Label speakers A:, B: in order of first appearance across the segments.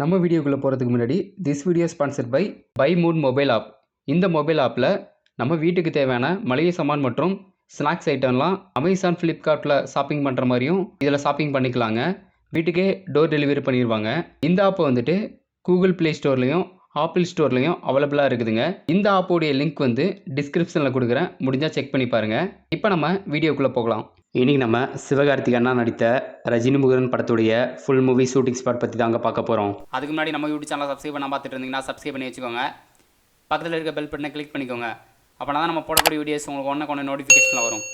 A: நம்ம வீடியோக்குள்ளே போகிறதுக்கு முன்னாடி this video sponsored by by moon mobile app இந்த மொபைல் ஆப்பில் நம்ம வீட்டுக்கு தேவையான மளிகை சாமான் மற்றும் ஸ்நாக்ஸ் ஐட்டம்லாம் அமேசான் ஃப்ளிப்கார்ட்டில் ஷாப்பிங் பண்ணுற மாதிரியும் இதில் ஷாப்பிங் பண்ணிக்கலாங்க. வீட்டுக்கே டோர் டெலிவரி பண்ணிடுவாங்க இந்த ஆப்பை வந்துட்டு கூகுள் ப்ளே ஸ்டோர்லேயும் ஆப்பிள் ஸ்டோர்லேயும் அவைலபிளாக இருக்குதுங்க. இந்த ஆப்போடைய லிங்க் வந்து டிஸ்கிரிப்ஷனில் கொடுக்குறேன். முடிஞ்சால் செக் பண்ணி பாருங்கள் இப்போ நம்ம வீடியோக்குள்ளே போகலாம். இன்றைக்கி நம்ம சிவகார்த்திக் அண்ணா நடித்த ரஜினி முருகன் படத்துடைய ஃபுல் மூவி ஷூட்டிங் ஸ்பாட் பற்றி தாங்க பார்க்க போகிறோம்
B: அதுக்கு முன்னாடி நம்ம யூடியூப் சேனலை சப்ஸ்கிரைப் பண்ண பார்த்துட்டு இருந்தீங்கன்னா சப்ஸ்கிரைப் பண்ணி வச்சுக்கோங்க. பக்கத்தில் இருக்க பெல் பட்டனை கிளிக் பண்ணிக்கோங்க. அப்போனா தான் நம்ம போடக்கூடிய வீடியோஸ் உங்களுக்கு ஒன்று கொண்டு நோட்டிஃபிகேஷனில் வரும்.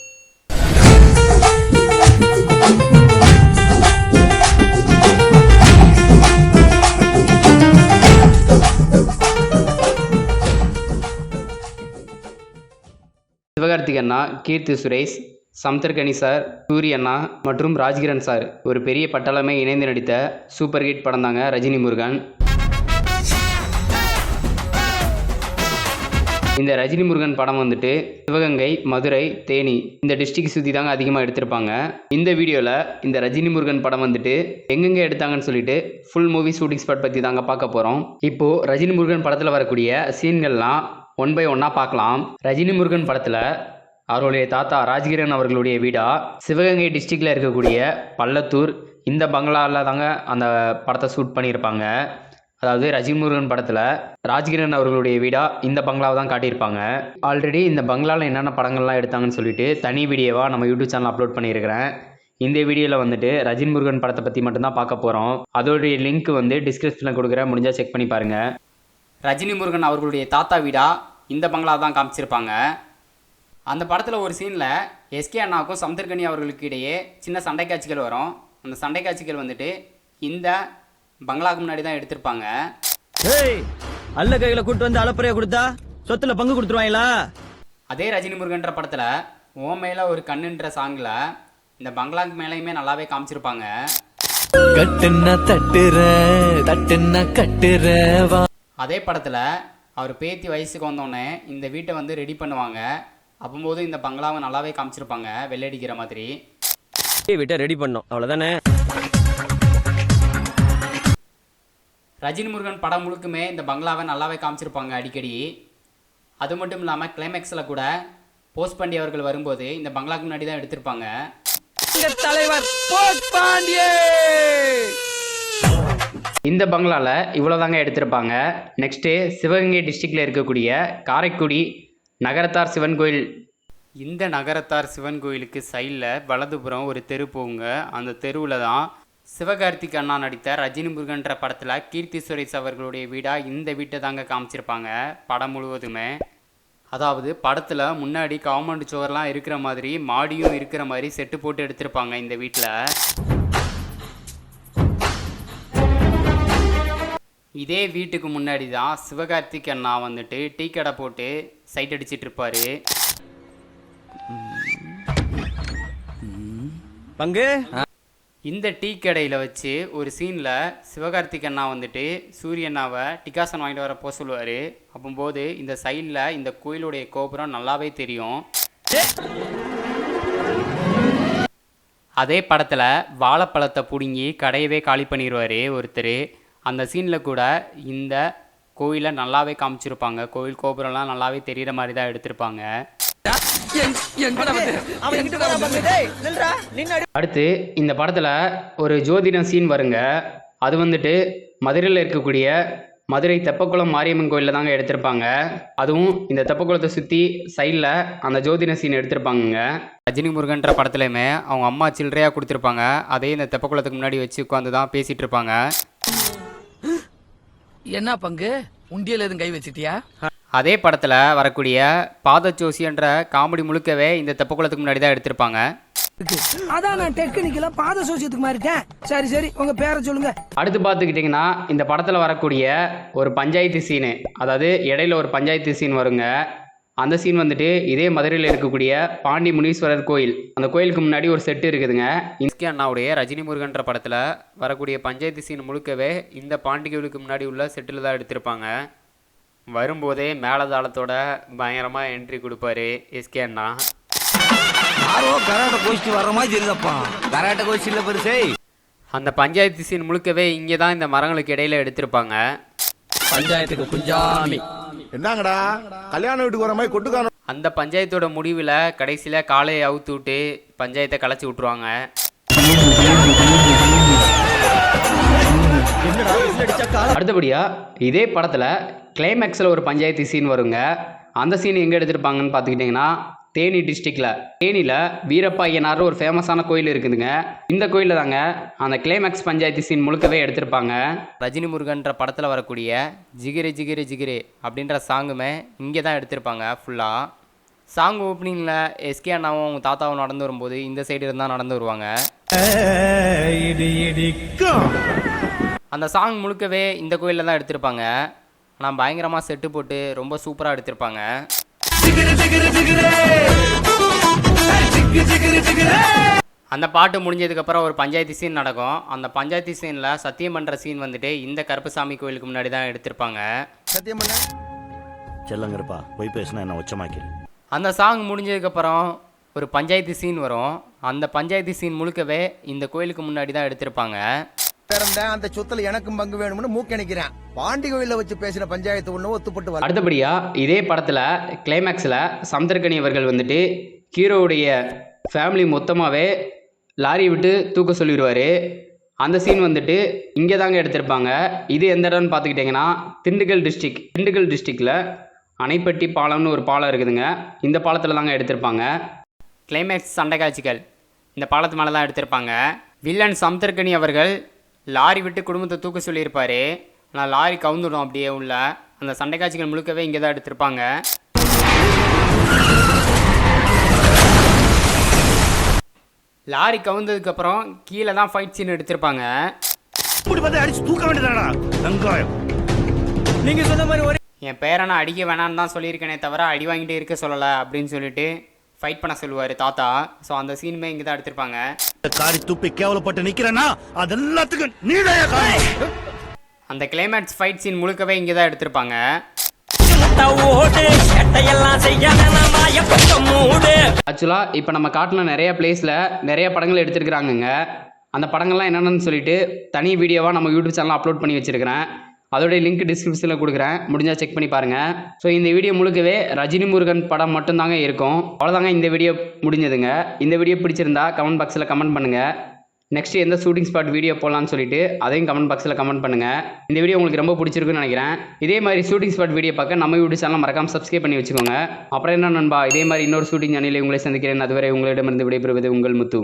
A: கார்த்திக் அண்ணா கீர்த்தி சுரேஷ் சம்தர்கனி சார் சூரிய அண்ணா மற்றும் ராஜ்கிரண் சார். ஒரு பெரிய பட்டாளமே இணைந்து நடித்த சூப்பர் ஹிட் படம் தாங்க ரஜினி முருகன். இந்த ரஜினி முருகன் படம் வந்துட்டு சிவகங்கை மதுரை தேனி இந்த டிஸ்ட்ரிக்ட் சுற்றி தாங்க அதிகமாக எடுத்திருப்பாங்க. இந்த வீடியோவில் இந்த ரஜினி முருகன் படம் வந்துட்டு எங்கெங்கே எடுத்தாங்கன்னு சொல்லிட்டு ஃபுல் மூவி ஷூட்டிங் ஸ்பாட் பற்றி தாங்க பார்க்க போகிறோம் இப்போது ரஜினி முருகன் படத்தில் வரக்கூடிய சீன்கள்லாம் ஒன் பை ஒன்னாக பார்க்கலாம். ரஜினி முருகன் படத்தில் அவருடைய தாத்தா ராஜ்கிரன் அவர்களுடைய வீடா? சிவகங்கை டிஸ்ட்ரிக்டில் இருக்கக்கூடிய பள்ளத்தூர் இந்த பங்களாவில் தாங்க அந்த படத்தை ஷூட் பண்ணியிருப்பாங்க. அதாவது ரஜினி முருகன் படத்தில் ராஜ்கிரண் அவர்களுடைய வீடா இந்த பங்களாவை தான் காட்டியிருப்பாங்க. ஆல்ரெடி இந்த பங்களாவில் என்னென்ன படங்கள்லாம் எடுத்தாங்கன்னு சொல்லிட்டு தனி வீடியோவாக நம்ம யூடியூப் சேனல் அப்லோட் பண்ணியிருக்கிறேன். இந்த வீடியோவில் வந்துட்டு ரஜினி முருகன் படத்தை பற்றி மட்டும்தான் பார்க்க போகிறோம் அதோடைய லிங்க் வந்து டிஸ்கிரிப்ஷனில் கொடுக்குறேன். முடிஞ்சால் செக் பண்ணி பாருங்கள்
B: ரஜினி முருகன் அவர்களுடைய தாத்தா வீடா இந்த பங்களா தான் காமிச்சிருப்பாங்க. அந்த படத்தில் ஒரு சீனில் எஸ்கே அண்ணாவுக்கும் சமுத்திரகனி அவர்களுக்கு இடையே சின்ன சண்டை காட்சிகள் வரும். அந்த சண்டை காட்சிகள் வந்துட்டு இந்த பங்களாக்கு முன்னாடி தான் எடுத்திருப்பாங்க.
C: ஏய் அல்ல கையில கூட்டு வந்து அளப்பறைய கொடுத்தா சொத்துல பங்கு கொடுத்துருவாங்களா?
B: அதே ரஜினி முருகன்ற படத்தில் ஓ மேல ஒரு கண்ணுன்ற சாங்கில் இந்த பங்களாக்கு மேலேயுமே நல்லாவே காமிச்சிருப்பாங்க.
D: கட்டுன்னா தட்டுற தட்டுன்னா கட்டுற வா.
B: அதே படத்தில் அவர் பேத்தி வயசுக்கு வந்தோடனே இந்த வீட்டை வந்து ரெடி பண்ணுவாங்க. அப்போது இந்த பங்களாவை நல்லாவே காமிச்சிருப்பாங்க வெள்ளடிக்கிற மாதிரி.
C: வீட்டை ரெடி பண்ணோம். அவ்வளவுதானே?
B: ரஜினி முருகன் படம் முழுக்குமே இந்த பங்களாவை நல்லாவே காமிச்சிருப்பாங்க அடிக்கடி. அது மட்டும் இல்லாமல் கிளைமேக்ஸில் கூட போஸ்ட் பாண்டி அவர்கள் வரும்போது இந்த பங்களாக்கு முன்னாடி தான் எடுத்திருப்பாங்க.
D: தலைவர் பாண்டியே!
A: இந்த பங்களாவில் இவ்வளோ தாங்க எடுத்திருப்பாங்க. நெக்ஸ்ட்டு சிவகங்கை டிஸ்ட்ரிக்டில் இருக்கக்கூடிய காரைக்குடி நகரத்தார் சிவன் கோயில்.
B: இந்த நகரத்தார் சிவன் கோயிலுக்கு சைடில் வலதுபுறம் ஒரு தெரு போங்க அந்த தெருவில் தான் சிவகார்த்திக் அண்ணா நடித்த ரஜினி முருகன்ற படத்தில் கீர்த்தி சுரேஷ் அவர்களுடைய வீடாக இந்த வீட்டை தாங்க காமிச்சிருப்பாங்க படம் முழுவதுமே. அதாவது படத்தில் முன்னாடி காம்பவுண்ட் சுவர்லாம் இருக்கிற மாதிரி மாடியும் இருக்கிற மாதிரி செட்டு போட்டு எடுத்திருப்பாங்க இந்த வீட்டில் இதே வீட்டுக்கு முன்னாடி தான் சிவகார்த்திக் அண்ணா வந்துட்டு டீ கடை போட்டு சைட் அடிச்சிட்டு இருப்பாரு.
C: பங்கு.
B: இந்த டீ கடையில் வச்சு ஒரு சீனில் சிவகார்த்திக் அண்ணா வந்துட்டு சூரிய அண்ணாவை டிகாசன் வாங்கிட்டு வர போக சொல்லுவார். அப்போது இந்த சைடில் இந்த கோயிலுடைய கோபுரம் நல்லாவே தெரியும். அதே படத்தில் வாழைப்பழத்தை பிடுங்கி கடையவே காலி பண்ணிடுவார் ஒருத்தர். அந்த சீனில் கூட இந்த கோயிலை நல்லாவே காமிச்சிருப்பாங்க. கோயில் கோபுரம்லாம் நல்லாவே தெரிகிற மாதிரி தான் எடுத்திருப்பாங்க.
A: அடுத்து இந்த படத்தில் ஒரு ஜோதிடம் சீன் வருங்க. அது வந்துட்டு மதுரையில் இருக்கக்கூடிய மதுரை தெப்பக்குளம் மாரியம்மன் கோயிலில் தாங்க எடுத்திருப்பாங்க. அதுவும் இந்த தெப்பக்குளத்தை சுற்றி சைடில் அந்த ஜோதிட சீன் எடுத்திருப்பாங்கங்க.
B: ரஜினி முருகன்ற படத்துலையுமே அவங்க அம்மா சில்லறையாக கொடுத்துருப்பாங்க. அதே இந்த தெப்பக்குளத்துக்கு முன்னாடி வச்சு உட்காந்து தான் பேசிகிட்டு இருப்பாங்க.
D: என்ன பங்கு? உண்டியல் எதுவும் கை வச்சிட்டியா?
B: அதே படத்தில் வரக்கூடிய பாதச்சோசின்ற காமெடி முழுக்கவே இந்த தெப்பக்குளத்துக்கு முன்னாடி தான் எடுத்திருப்பாங்க.
E: அதான் நான் டெக்னிக்கலா பாத சோசியத்துக்கு மாறிட்டேன். சரி சரி உங்க பேரை சொல்லுங்க.
A: அடுத்து பார்த்துக்கிட்டிங்கன்னா இந்த படத்தில் வரக்கூடிய ஒரு பஞ்சாயத்து சீனு அதாவது இடையில ஒரு பஞ்சாயத்து சீன் வருங்க. அந்த சீன் வந்துட்டு இதே மதுரையில் இருக்கக்கூடிய பாண்டி முனீஸ்வரர் கோயில். அந்த கோயிலுக்கு முன்னாடி ஒரு செட்டு இருக்குதுங்க.
B: இன்ஸ்கி அண்ணாவுடைய ரஜினி முருகன்ற படத்தில் வரக்கூடிய பஞ்சாயத்து சீன் முழுக்கவே இந்த பாண்டிகோவிலுக்கு முன்னாடி உள்ள செட்டில் தான் எடுத்திருப்பாங்க. வரும்போதே மேலதாளத்தோட பயங்கரமாக என்ட்ரி கொடுப்பாரு எஸ்கே அண்ணா.
C: யாரோ கராட்டை கோச்சிட்டு வர்ற மாதிரி தெரியுதப்பா. கராட்டை இல்ல பெருசே.
B: அந்த பஞ்சாயத்து சீன் முழுக்கவே இங்கே தான் இந்த மரங்களுக்கு இடையில எடுத்திருப்பாங்க.
C: பஞ்சாயத்துக்கு குஞ்சாமி.
F: என்னங்கடா? கல்யாண வீட்டுக்கு வர மாதிரி கொட்டுக்கான
B: அந்த பஞ்சாயத்தோட முடிவில் கடைசியில் காலையை அவுத்து விட்டு பஞ்சாயத்தை கலைச்சி விட்ருவாங்க
A: அடுத்தபடியாக இதே படத்தில் கிளைமேக்ஸில் ஒரு பஞ்சாயத்து சீன் வருங்க. அந்த சீன் எங்கே எடுத்திருப்பாங்கன்னு பார்த்துக்கிட்டிங்கன்னா தேனி டிஸ்ட்ரிக்டில் தேனியில் வீரப்பா ஐயனார் ஒரு ஃபேமஸான கோயில் இருக்குதுங்க. இந்த கோயிலில் தாங்க அந்த கிளைமேக்ஸ் பஞ்சாயத்து சீன் முழுக்கவே எடுத்திருப்பாங்க.
B: ரஜினி முருகன்ற படத்தில் வரக்கூடிய ஜிகிரு ஜிகிரு ஜிகிரு அப்படின்ற சாங்குமே இங்கே தான் எடுத்திருப்பாங்க ஃபுல்லாக சாங் ஓப்பனிங்கில் எஸ்கே அண்ணாவும் அவங்க தாத்தாவும் நடந்து வரும்போது இந்த சைடு இருந்தால் நடந்து வருவாங்க. அந்த சாங் முழுக்கவே இந்த கோயிலில் தான் எடுத்திருப்பாங்க. ஆனால் பயங்கரமாக செட்டு போட்டு ரொம்ப சூப்பராக எடுத்திருப்பாங்க. அந்த பாட்டு முடிஞ்சதுக்கப்புறம் ஒரு பஞ்சாயத்து சீன் நடக்கும். அந்த பஞ்சாயத்து சீனில் சத்தியம் பண்ணுற சீன் வந்துட்டு இந்த கருப்பசாமி கோயிலுக்கு முன்னாடி தான் எடுத்திருப்பாங்க.
F: சத்தியம் பண்ண?
G: செல்லங்கருப்பா போய் பேசினா என்ன உச்சமாக்கிடு
B: அந்த சாங் முடிஞ்சதுக்கப்புறம் ஒரு பஞ்சாயத்து சீன் வரும். அந்த பஞ்சாயத்து சீன் முழுக்கவே இந்த கோயிலுக்கு முன்னாடி தான் எடுத்திருப்பாங்க.
F: பிறந்தேன் அந்த சொத்துல எனக்கும் பங்கு வேணும்னு மூக்கணிக்கிறேன் பாண்டி கோயில வச்சு பேசின பஞ்சாயத்து ஒண்ணு ஒத்துப்பட்டு அடுத்தபடியா
A: அடுத்தபடியாக இதே படத்தில் கிளைமேக்ஸில் சமுத்திரக்கனி அவர்கள் வந்துட்டு ஹீரோவுடைய ஃபேமிலி மொத்தமாகவே லாரி விட்டு தூக்க சொல்லிடுவார். அந்த சீன் வந்துட்டு இங்கே தாங்க எடுத்திருப்பாங்க. இது எந்த இடம்னு பார்த்துக்கிட்டிங்கன்னா திண்டுக்கல் டிஸ்ட்ரிக் திண்டுக்கல் டிஸ்ட்ரிக்டில் அணைப்பட்டி பாலம்னு ஒரு பாலம் இருக்குதுங்க. இந்த பாலத்தில் தாங்க எடுத்திருப்பாங்க.
B: கிளைமேக்ஸ் சண்டை காட்சிகள். இந்த பாலத்து மேலே தான் எடுத்திருப்பாங்க. வில்லன் சம்தர்கனி அவர்கள் லாரி விட்டு குடும்பத்தை தூக்க சொல்லியிருப்பாரு. ஆனால் லாரி கவுந்துடும் அப்படியே உள்ள. அந்த சண்டை காட்சிகள் முழுக்கவே இங்கே தான் எடுத்திருப்பாங்க. லாரி கவுந்ததுக்கப்புறம் கீழே தான் ஃபைட் சீன் எடுத்திருப்பாங்க.
G: இப்படி பார்த்து அடிச்சு தூக்க வேண்டியதாடா வெங்காயம்.
C: நீங்க சொன்ன மாதிரி ஒரே
B: என் பேரனை அடிக்க வேணான்னு தான் சொல்லியிருக்கேனே தவிர அடி வாங்கிட்டு இருக்க சொல்லலை அப்படின்னு சொல்லிட்டு ஃபைட் பண்ண சொல்லுவார் தாத்தா. ஸோ அந்த சீனுமே இங்கே தான் எடுத்திருப்பாங்க.
G: காரி துப்பி கேவலப்பட்டு நிக்கிறேன்னா அது எல்லாத்துக்கும் நீடைய காரணம்?
B: அந்த கிளைமேக்ஸ் ஃபைட் சீன் முழுக்கவே இங்கே தான் எடுத்திருப்பாங்க
A: ஆக்சுவலாக இப்போ நம்ம காட்டின நிறைய பிளேஸில் நிறைய படங்கள் எடுத்துருக்குறாங்கங்க. அந்த படங்கள்லாம் என்னென்னு சொல்லிட்டு தனி வீடியோவாக நம்ம யூடியூப் சேனலில் அப்லோட் பண்ணி வச்சுருக்கிறேன். அதோடைய லிங்க் டிஸ்கிரிப்ஷனில் கொடுக்குறேன். முடிஞ்சால் செக் பண்ணி பாருங்கள் ஸோ இந்த வீடியோ முழுக்கவே ரஜினி முருகன் படம் மட்டும்தாங்க இருக்கும். அவ்வளோதாங்க இந்த வீடியோ முடிஞ்சதுங்க. இந்த வீடியோ பிடிச்சிருந்தா கமெண்ட் பாக்ஸில் கமெண்ட் பண்ணுங்கள் நெக்ஸ்ட் எந்த ஷூட்டிங் ஸ்பாட் வீடியோ போடலான்னு சொல்லிட்டு அதையும் கமெண்ட் பாக்ஸில் கமெண்ட் பண்ணுங்கள் இந்த வீடியோ உங்களுக்கு ரொம்ப பிடிச்சிருக்குன்னு நினைக்கிறேன். இதே மாதிரி ஷூட்டிங் ஸ்பாட் வீடியோ பார்க்க நம்ம யூடியூப் சேனல் மறக்காம சப்ஸ்கிரைப் பண்ணி வச்சுக்கோங்க. அப்புறம் என்ன நண்பா இதே மாதிரி இன்னொரு ஷூட்டிங் சேனலில் உங்களை சந்திக்கிறேன். அதுவரை உங்களிடமிருந்து விடைபெறுவது உங்கள் முத்து.